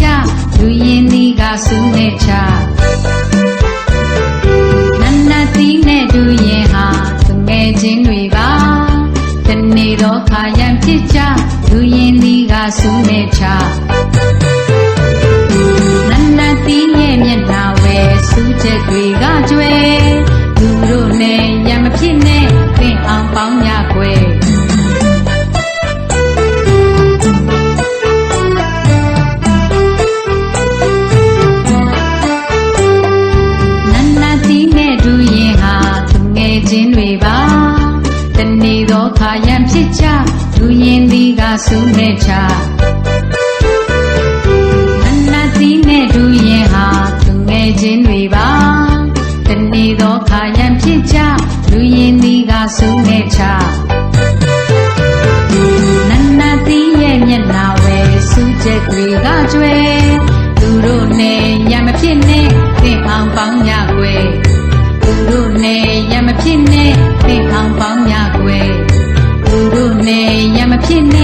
ကြလူရင်သည်ကစုနဲ့ချနန္နတိနဲ့ဒူရင်ဟာသူငယ်ချင်းတွေပါတနေ့တော့ခါရန်ဖြစ်ကြလူရင်သည်ကစုနဲ့ချနန္နတိရဲ့မျက်နှာဝဲစုချက်တွေကကျွဲသူ နေ့တော့ခါရန်ဖြစ်ကြလူရင်သည်ကစုနဲ့ချနန္နာတိနဲ့ဒူရင်ဟာသူငယ်ချင်းတွေပါတနေ့တော့ခါရန်ဖြစ်ကြလူရင်သည်ကစုနဲ့ချနန္နာတိရဲ့မျက်နှာဝဲစုချက်တွေကကျွဲသူတို့နဲ့ရံမဖြစ်နဲ့သင်အောင်ပေါင်းညကွယ်သူတို့နဲ့ရံ မဖြစ်နဲ့သင်အောင်ပေါင်းညကွယ်သူတို့နဲ့ရံမဖြစ်နဲ့